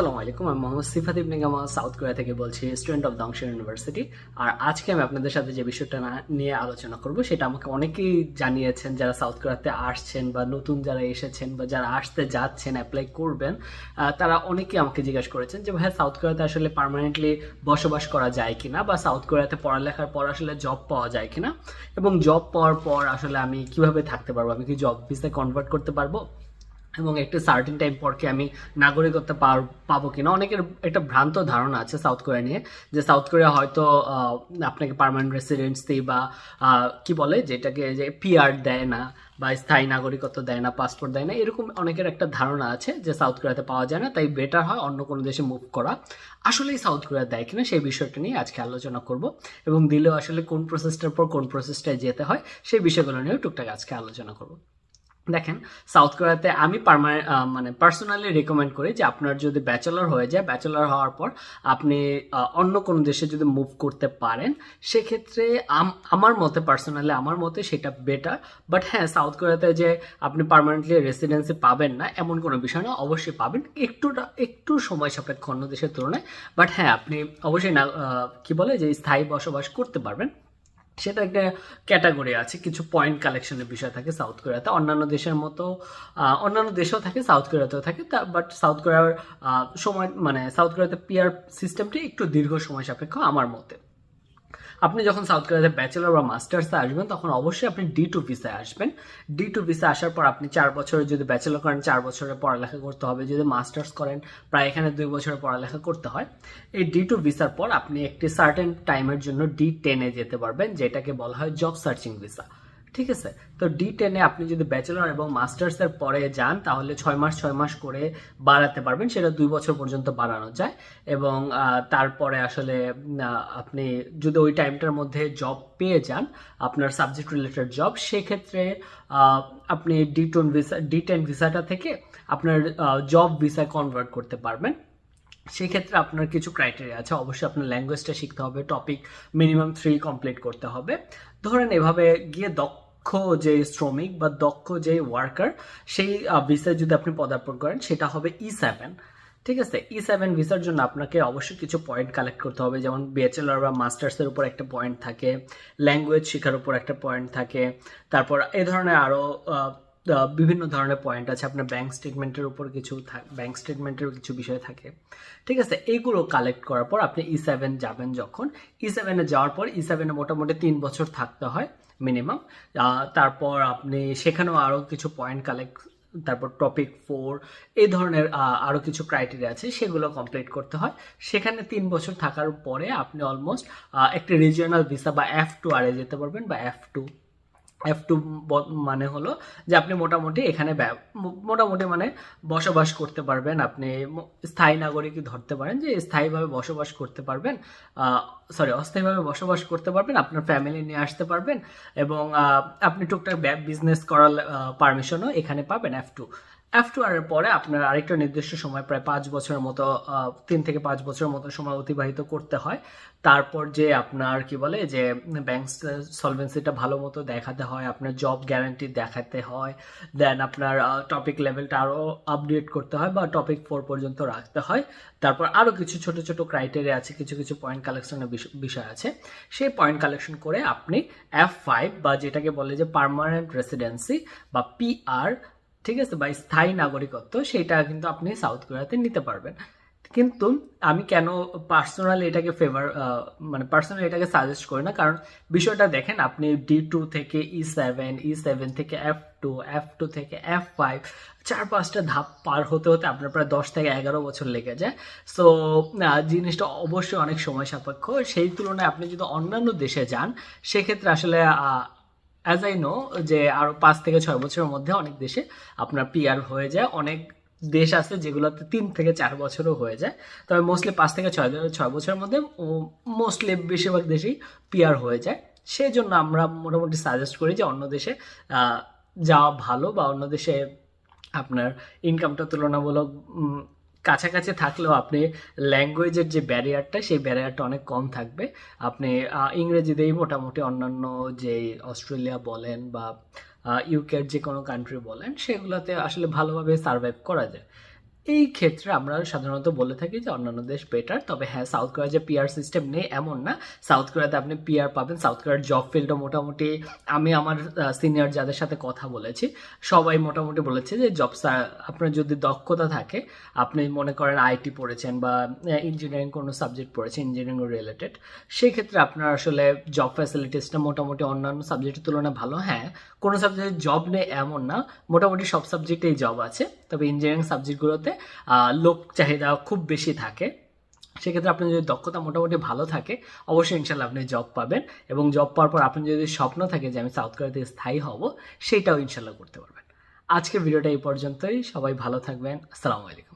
আসসালামু আলাইকুম, আমি মোহাম্মদ সিফাত ইবনে সাউথ কোরিয়া থেকে বলছি স্টুডেন্ট অফ দংশন ইউনিভার্সিটি আর আজকে আমি আপনাদের সাথে যে বিষয়টা নিয়ে আলোচনা করব, সেটা আমাকে অনেকেই জানিয়েছেন, যারা সাউথ কোরিয়াতে আসছেন বা নতুন যারা এসেছেন বা যারা আসতে যাচ্ছেন অ্যাপ্লাই করবেন তারা অনেকেই আমাকে জিজ্ঞাসা করেছেন যে ভাই সাউথ কোরিয়াতে আসলে পার্মানেন্টলি বসবাস করা যায় কিনা বা সাউথ কোরিয়াতে পড়ালেখার পর আসলে জব পাওয়া যায় কিনা? এবং জব পাওয়ার পর আসলে আমি কীভাবে থাকতে পারব? আমি কি জব ভিসায় কনভার্ট করতে পারব? এবং একটি সার্টেন টাইম পর কি আমি নাগরিকত্ব পাবো কিনা, অনেকের একটা ভ্রান্ত ধারণা আছে সাউথ কোরিয়া নিয়ে, যে সাউথ কোরিয়া হয়তো আপনাকে পার্মানেন্ট রেসিডেন্সি বা কি বলে যেটাকে যে পিআর দেয় না বা স্থায়ী নাগরিকত্ব দেয় না পাসপোর্ট দেয় না, এরকম অনেকের একটা ধারণা আছে যে সাউথ কোরিয়াতে পাওয়া যায় না, তাই বেটার হয় অন্য কোনো দেশে মুভ করা। আসলেই সাউথ কোরিয়া দেয় কিনা সেই বিষয়টা নিয়ে আজকে আলোচনা করব এবং দিলেও আসলে কোন প্রসেসটার পর কোন প্রসেসটায় যেতে হয় সেই বিষয়গুলো নিয়েও টুকটাক আজকে আলোচনা করব। দেখেন, সাউথ কোরিয়াতে আমি মানে পার্সোনালি রেকমেন্ড করি যে আপনার যদি ব্যাচেলর হয়ে যায় ব্যাচেলর হওয়ার পর আপনি অন্য কোনো দেশে যদি মুভ করতে পারেন, সেক্ষেত্রে আমার মতে পার্সোনালি আমার মতে সেটা বেটার বাট হ্যাঁ সাউথ কোরিয়াতে যে আপনি পার্মানেন্টলি রেসিডেন্সি পাবেন না, এমন কোনো বিষয় না, অবশ্যই পাবেন। একটুটা একটু সময় সাপেক্ষ অন্য দেশের তুলনায়। বাট হ্যাঁ আপনি অবশ্যই না কি বলে যে স্থায়ী বসবাস করতে পারবেন। সেটা একটা ক্যাটাগরি আছে। কিছু পয়েন্ট কালেকশনের বিষয় থাকে সাউথ কোরিয়াতে অন্যান্য দেশের মতো অন্যান্য দেশেও থাকে সাউথ কোরিয়াতেও থাকে, তা বাট সাউথ কোরিয়ার সময় মানে সাউথ কোরিয়াতে পিয়ার সিস্টেমটি একটু দীর্ঘ সময় সাপেক্ষ আমার মতে। আপনি যখন সাউথ কোরিয়াতে ব্যাচেলার বা মাস্টার্সে আসবেন, তখন অবশ্যই আপনি ডি টু ভিসায় আসবেন। ডি টু ভিসা আসার পর আপনি চার বছরের যদি ব্যাচেলার করেন, চার বছরের পড়ালেখা করতে হবে। যদি মাস্টার্স করেন, প্রায় এখানে দুই বছরের পড়ালেখা করতে হয়। এই ডি টু ভিসার পর আপনি একটি সার্টেন টাইমের জন্য ডি টেনে যেতে পারবেন, যেটাকে বলা হয় জব সার্চিং ভিসা ঠিক আছে? তো ডি টেনে আপনি যদি ব্যাচেলর এবং মাস্টার্সের পরে যান, তাহলে ছয় মাস ছয় মাস করে বাড়াতে পারবেন। সেটা দুই বছর পর্যন্ত বাড়ানো যায়। এবং তারপরে আসলে আপনি যদি ওই টাইমটার মধ্যে জব পেয়ে যান, আপনার সাবজেক্ট রিলেটেড জব সেক্ষেত্রে আপনি D ten visa D ten ভিসাটা থেকে আপনার জব ভিসায় কনভার্ট করতে পারবেন। সেক্ষেত্রে আপনার কিছু ক্রাইটেরিয়া আছে। অবশ্যই আপনার ল্যাঙ্গুয়েজটা শিখতে হবে টপিক মিনিমাম থ্রি কমপ্লিট করতে হবে। ধরেন এভাবে গিয়ে দক্ষ যে শ্রমিক বা দক্ষ যে ওয়ার্কার সেই ভিসায় যদি আপনি পদার্পণ করেন, সেটা হবে ই সেভেন ঠিক আছে? ই সেভেন ভিসার জন্য আপনাকে অবশ্যই কিছু পয়েন্ট কালেক্ট করতে হবে। যেমন ব্যাচেলর বা মাস্টার্সের উপর একটা পয়েন্ট থাকে ল্যাঙ্গুয়েজ শেখার উপর একটা পয়েন্ট থাকে। তারপর এ ধরনের আরও বিভিন্ন ধরনের পয়েন্ট আছে, আপনার ব্যাংক স্টেটমেন্টের উপর কিছু ব্যাংক স্টেটমেন্টের কিছু বিষয় থাকে। ঠিক আছে? এইগুলো কালেক্ট করার পর আপনি ই সেভেন যাবেন যখন। ই সেভেনে যাওয়ার পর ই সেভেনে মোটামুটি তিন বছর থাকতে হয় মিনিমাম তারপর আপনি সেখানেও আরও কিছু পয়েন্ট কালেক্ট তারপর টপিক ফোর এই ধরনের আরও কিছু ক্রাইটেরিয়া আছে, সেগুলো কমপ্লিট করতে হয়। সেখানে তিন বছর থাকার পরে আপনি অলমোস্ট একটি রিজিওনাল ভিসা বা এফ টু আরে যেতে পারবেন বা এফ টু এফ টু মানে হলো যে আপনি মোটামুটি এখানে মোটামুটি মানে বসবাস করতে পারবেন। আপনি স্থায়ী নাগরিক ধরতে পারেন যে স্থায়ীভাবে বসবাস করতে পারবেন। সরি অস্থায়ীভাবে বসবাস করতে পারবেন, আপনার ফ্যামিলি নিয়ে আসতে পারবেন এবং আপনি টুকটাক বিজনেস করার পারমিশনও এখানে পাবেন এফ টু এফ টু আর এর পরে আপনার আরেকটা নির্দিষ্ট সময়, প্রায় পাঁচ বছরের মতো তিন থেকে পাঁচ বছরের মতো সময় অতিবাহিত করতে হয়। তারপর যে আপনার কি বলে, যে ব্যাংক সলভেন্সিটা ভালো মতো দেখাতে হয়, আপনার জব গ্যারান্টি দেখাতে হয় দেন আপনার টপিক লেভেলটা আরও আপডেট করতে হয় বা টপিক ফোর পর্যন্ত রাখতে হয়। তারপর আরও কিছু ছোট ছোট ক্রাইটেরিয়া আছে, কিছু কিছু পয়েন্ট কালেকশনের বিষয় আছে। সেই পয়েন্ট কালেকশন করে আপনি এফ ফাইভ বা যেটাকে বলে যে পার্মানেন্ট রেসিডেন্সি বা পিআর ঠিক আছে, বা স্থায়ী নাগরিকত্ব, সেটা কিন্তু আপনি সাউথ কোরিয়াতে নিতে পারবেন। কিন্তু আমি কেন পার্সোনালি এটাকে ফেভার মানে পার্সোনালি এটাকে সাজেস্ট করি না? কারণ বিষয়টা দেখেন, আপনি ডি টু থেকে ই সেভেন ই সেভেন থেকে এফ টু এফ টু থেকে এফ ফাইভ চার পাঁচটা ধাপ পার হতে হতে আপনার প্রায় দশ থেকে এগারো বছর লেগে যায়। সো জিনিসটা অবশ্যই অনেক সময় সাপেক্ষ। সেই তুলনায় আপনি যদি অন্যান্য দেশে যান, সেক্ষেত্রে আসলে অ্যাজ আই নো যে আরও পাঁচ থেকে ছয় বছরের মধ্যে অনেক দেশে আপনার পিআর হয়ে যায়। অনেক দেশ আছে যেগুলোতে তিন থেকে চার বছরও হয়ে যায়। তবে মোস্টলি পাঁচ থেকে ছয় ছয় বছরের মধ্যে মোস্টলি বেশিরভাগ দেশেই পিআর হয়ে যায়। সেই জন্য আমরা মোটামুটি সাজেস্ট করি যে অন্য দেশে যাওয়া ভালো বা অন্য দেশে আপনার ইনকামটা তুলনামূলক কাছাকাছি থাকলেও আপনি ল্যাঙ্গুয়েজের যে ব্যারিয়ারটা সেই ব্যারিয়ারটা অনেক কম থাকবে। আপনি ইংরেজিতেই মোটামুটি অন্যান্য যে অস্ট্রেলিয়া বলেন বা ইউকের যে কোনো কান্ট্রি বলেন, সেগুলোতে আসলে ভালোভাবে সার্ভাইভ করা যায়। এই ক্ষেত্রে আমরা সাধারণত বলে থাকি যে অন্যান্য দেশ বেটার তবে হ্যাঁ সাউথ কোরিয়া যে পিআর সিস্টেম নেই এমন না। সাউথ কোরিয়াতে আপনি পিআর পাবেন। সাউথ কোরিয়ার জব ফিল্ডও মোটামুটি আমি আমার সিনিয়র যাদের সাথে কথা বলেছি, সবাই মোটামুটি বলেছে যে জব আপনার যদি দক্ষতা থাকে, আপনি মনে করেন আইটি পড়েছেন বা ইঞ্জিনিয়ারিং কোনো সাবজেক্ট পড়েছেন ইঞ্জিনিয়ারিং রিলেটেড সেক্ষেত্রে আপনার আসলে জব ফ্যাসিলিটিসটা মোটামুটি অন্যান্য সাবজেক্টের তুলনায় ভালো। হ্যাঁ কোনো সাবজেক্টে জব নেই এমন না। মোটামুটি সব সাবজেক্টেই জব আছে। তবে ইঞ্জিনিয়ারিং সাবজেক্টগুলোতে আহ, লোক চাহিদা খুব বেশি থাকে। সেক্ষেত্রে আপনার যদি দক্ষতা মোটামুটি ভালো থাকে অবশ্যই ইনশাল্লাহ আপনি জব পাবেন এবং জব পাওয়ার পর আপনার যদি স্বপ্ন থাকে যে আমি সাউথ কোরিয়াতে স্থায়ী হব সেটাও ইনশাল্লাহ করতে পারবেন। আজকের ভিডিওটা এই পর্যন্তই। সবাই ভালো থাকবেন। আসসালামু আলাইকুম।